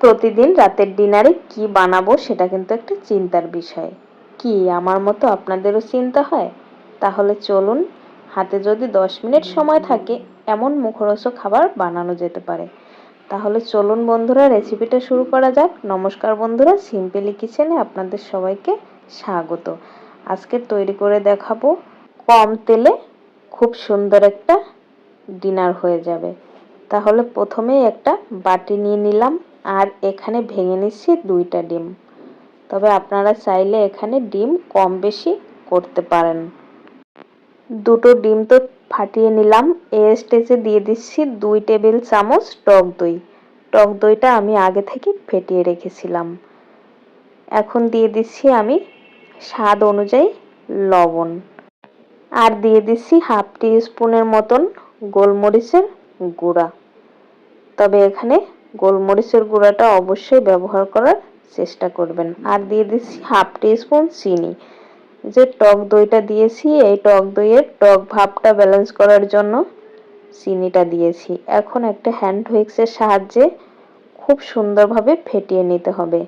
প্রতিদিন রাতের ডিনারে কি বানাবো সেটা কিন্তু একটা চিন্তার বিষয়। কি আমার মতো আপনাদেরও চিন্তা হয়? তাহলে চলুন, হাতে যদি দশ মিনিট সময় থাকে, এমন মুখরোচক খাবার বানানো যেতে পারে। তাহলে চলুন বন্ধুরা রেসিপিটা শুরু করা যাক। নমস্কার বন্ধুরা সিম্পলি কিচেনে আপনাদের সবাইকে স্বাগত। আজকে তৈরি করে দেখাবো, কম তেলে খুব সুন্দর একটা ডিনার হয়ে যাবে। তাহলে প্রথমেই একটা বাটি নিয়ে নিলাম। আর এখানে ভেঙে নিচ্ছি দুইটা ডিম। তবে আপনারা চাইলে এখানে ডিম কম বেশি করতে পারেন। দুটো ডিম তো ফাটিয়ে নিলাম। এ স্টেজে দিয়ে দিচ্ছি দুই টেবিল চামচ টক দই। টক দইটা আমি আগে থেকে ফেটিয়ে রেখেছিলাম। এখন দিয়ে দিচ্ছি আমি স্বাদ অনুযায়ী লবণ। আর দিয়ে দিচ্ছি হাফ টি স্পুনের মতন গোলমরিচের গুঁড়া। তবে এখানে গোলমরিচের গুঁড়াটা অবশ্যই ব্যবহার করার চেষ্টা করবেন। আর দিয়ে দিচ্ছি হাফ টি স্পুন চিনি। যে টক দইটা দিয়েছি, এই টক দইয়ের টক ভাবটা ব্যালেন্স করার জন্য চিনিটা দিয়েছি। এখন একটা হ্যান্ড হুইক্সের সাহায্যে খুব সুন্দরভাবে ফেটিয়ে নিতে হবে।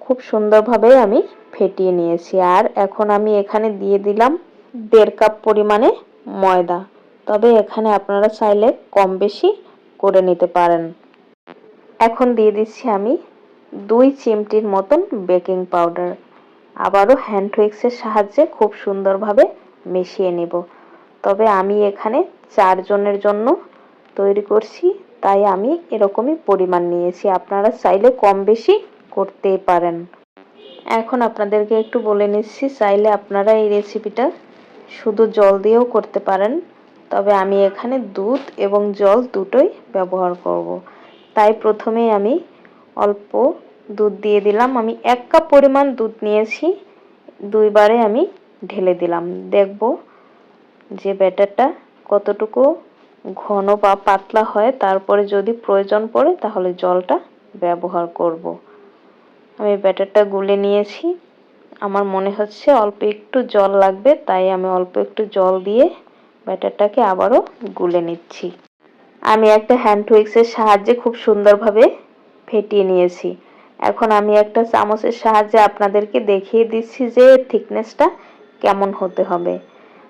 খুব সুন্দরভাবে আমি ফেটিয়ে নিয়েছি। আর এখন আমি এখানে দিয়ে দিলাম দেড় কাপ পরিমাণে ময়দা। তবে এখানে আপনারা চাইলে কম বেশি করে নিতে পারেন। এখন দিয়ে দিচ্ছি আমি দুই চিমটির মতন বেকিং পাউডার। আবারও হ্যান্ড উইক্সের সাহায্যে খুব সুন্দরভাবে মিশিয়ে নেব। তবে আমি এখানে চারজনের জন্য তৈরি করছি, তাই আমি এরকমই পরিমাণ নিয়েছি। আপনারা চাইলে কম বেশি করতেই পারেন। এখন আপনাদেরকে একটু বলে নিচ্ছি, চাইলে আপনারা এই রেসিপিটা শুধু জল দিয়েও করতে পারেন। তবে আমি এখানে দুধ এবং জল দুটোই ব্যবহার করব। তাই প্রথমেই আমি অল্প দুধ দিয়ে দিলাম। আমি এক কাপ পরিমাণ দুধ নিয়েছি। দুইবারে আমি ঢেলে দিলাম। দেখব যে ব্যাটারটা কতটুকু ঘন বা পাতলা হয়। তারপরে যদি প্রয়োজন পড়ে তাহলে জলটা ব্যবহার করব। আমি ব্যাটারটা গুলে নিয়েছি। আমার মনে হচ্ছে অল্প একটু জল লাগবে, তাই আমি অল্প একটু জল দিয়ে ব্যাটারটাকে আবারও গুলে নিচ্ছি। আমি একটা হ্যান্ড উইক্সের সাহায্যে খুব সুন্দরভাবে ফেটিয়ে নিয়েছি। এখন আমি একটা চামচের সাহায্যে আপনাদেরকে দেখিয়ে দিচ্ছি যে থিকনেসটা কেমন হতে হবে।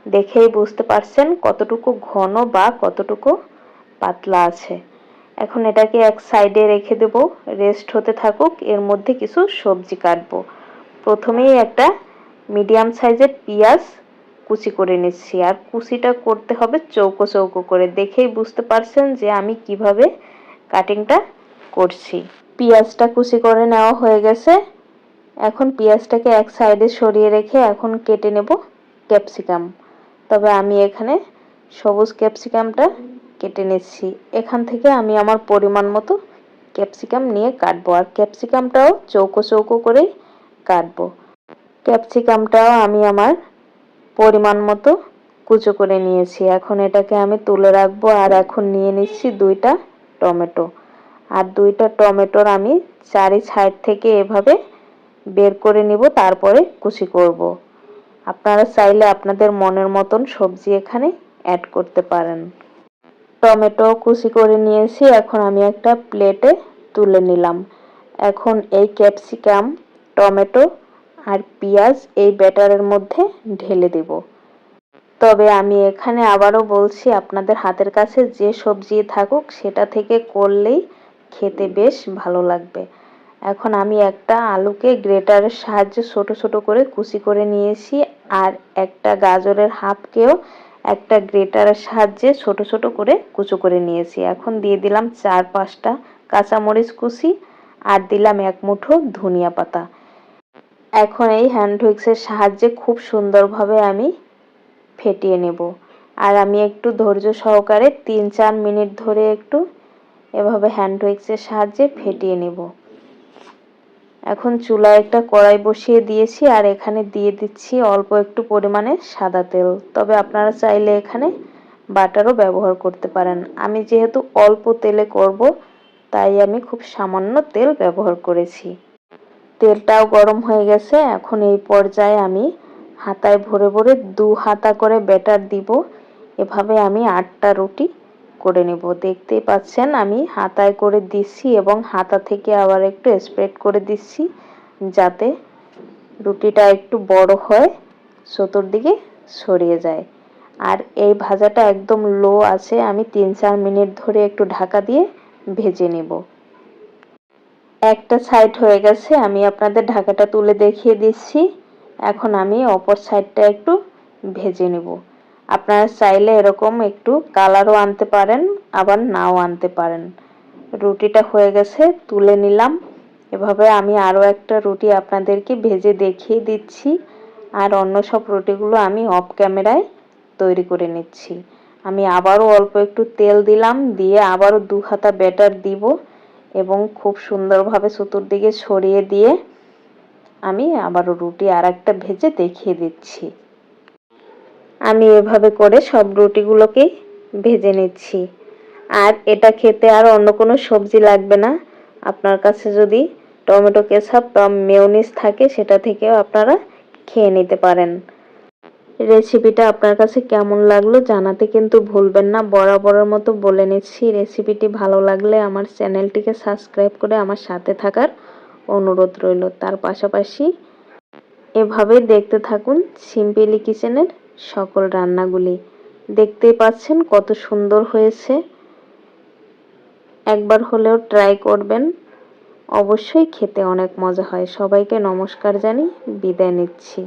দেখেই বুঝতে পারছেন কতটুকু ঘন বা কতটুকু পাতলা আছে। এখন এটাকে এক সাইডে রেখে দেব রেস্ট হতে থাকুক, এর মধ্যে কিছু সবজি কাটবো। প্রথমেই একটা মিডিয়াম সাইজের পেঁয়াজ কুচি করে নিচ্ছি। আর কুচিটা করতে হবে চৌকো চৌকো করে। দেখেই বুঝতে পারছেন যে আমি কীভাবে কাটিংটা করছি। পেঁয়াজটা কুচি করে নেওয়া হয়ে গেছে। এখন পেঁয়াজটাকে এক সাইডে সরিয়ে রেখে এখন কেটে নেব ক্যাপসিকাম। তবে আমি এখানে সবুজ ক্যাপসিকামটা কেটে নিচ্ছি। এখান থেকে আমি আমার পরিমাণ মতো ক্যাপসিকাম নিয়ে কাটবো। আর ক্যাপসিকামটাও চৌকো চৌকো করেই কাটবো। ক্যাপসিকামটাও আমি আমার পরিমাণ মতো কুচো করে নিয়েছি। এখন এটাকে আমি তুলে রাখব আর এখন নিয়ে নিচ্ছি দুইটা টমেটো। আর দুইটা টমেটোর আমি চারি সাইড থেকে এভাবে বের করে নিব, তারপরে কুচি করব। আপনারা চাইলে আপনাদের মনের মতন সবজি এখানে অ্যাড করতে পারেন। টমেটো কুচি করে নিয়েছি, এখন আমি একটা প্লেটে তুলে নিলাম। এখন এই ক্যাপসিকাম টমেটো আর পেঁয়াজ এই ব্যাটারের মধ্যে ঢেলে দেব। তবে আমি এখানে আবারও বলছি, আপনাদের হাতের কাছে যে সবজি থাকুক, সেটা থেকে করলেই খেতে বেশ ভালো লাগবে। এখন আমি একটা আলুকে গ্রেটারের সাহায্যে ছোট ছোট করে কুচি করে নিয়েছি, আর একটা গাজরের হাফকেও একটা গ্রেটারের সাহায্যে ছোট ছোট করে কুচো করে নিয়েছি। এখন দিয়ে দিলাম চার পাঁচটা কাঁচামরিচ কুচি, আর দিলাম এক মুঠো ধনিয়া পাতা। এখন এই হ্যান্ড হুইক্সের সাহায্যে খুব সুন্দরভাবে আমি ফেটিয়ে নেব। আর আমি একটু ধৈর্য সহকারে তিন চার মিনিট ধরে একটু এভাবে হ্যান্ড হুইক্সের সাহায্যে ফেটিয়ে নেব। এখন চুলায় একটা কড়াই বসিয়ে দিয়েছি আর এখানে দিয়ে দিচ্ছি অল্প একটু পরিমাণে সাদা তেল। তবে আপনারা চাইলে এখানে বাটারও ব্যবহার করতে পারেন। আমি যেহেতু অল্প তেলে করব, তাই আমি খুব সামান্য তেল ব্যবহার করেছি। তেলটাও গরম হয়ে গেছে। এখন এই পর্যায়ে আমি হাতায় ভরে ভরে দু হাতা করে ব্যাটার দিব। এভাবে আমি আটটা রুটি করে নেব। দেখতেই পাচ্ছেন, আমি হাতায় করে দিচ্ছি এবং হাতা থেকে আবার একটু স্প্রেড করে দিচ্ছি যাতে রুটিটা একটু বড় হয়, চতুর্দিকে ছড়িয়ে যায়। আর এই ভাজাটা একদম লো আছে। আমি তিন চার মিনিট ধরে একটু ঢাকা দিয়ে ভেজে নেব। একটা সাইড হয়ে গেছে, আমি আপনাদের ঢাকাটা তুলে দেখিয়ে দিচ্ছি। এখন আমি অপর সাইডটা একটু ভেজে নেব। আপনারা চাইলে এরকম একটু কালারও আনতে পারেন, আবার নাও আনতে পারেন। রুটিটা হয়ে গেছে, তুলে নিলাম। এভাবে আমি আরও একটা রুটি আপনাদেরকে ভেজে দেখিয়ে দিচ্ছি। আর অন্য সব রুটিগুলো আমি অফ ক্যামেরায় তৈরি করে নিচ্ছি। আমি আবারও অল্প একটু তেল দিলাম, দিয়ে আবারও দু হাতা ব্যাটার দিব। এবং খুব সুন্দরভাবে চতুর্দিকে ছড়িয়ে দিয়ে আমি আবারও রুটি আর একটা ভেজে দেখিয়ে দিচ্ছি। আমি এভাবে করে সব রুটিগুলোকেই ভেজে নিচ্ছি। আর এটা খেতে আর অন্য কোনো সবজি লাগবে না। আপনার কাছে যদি টমেটো কেচাপ বা মেয়নিজ থাকে, সেটা থেকেও আপনারা খেয়ে নিতে পারেন। রেসিপিটা আপনার কাছে কেমন লাগল জানাতে কিন্তু ভুলবেন না। বরাবরের মতো বলে নিচ্ছি, রেসিপিটি ভালো লাগলে আমার চ্যানেলটিকে সাবস্ক্রাইব করে আমার সাথে থাকার অনুরোধ রইল। তার পাশাপাশি এভাবে দেখতে থাকুন সিম্পলি কিচেনের সকল রান্নাগুলি। দেখতেই পাচ্ছেন কত সুন্দর হয়েছে। একবার হলেও ট্রাই করবেন। অবশ্যই খেতে অনেক মজা হয়। সবাইকে নমস্কার জানি বিদায় নিচ্ছি।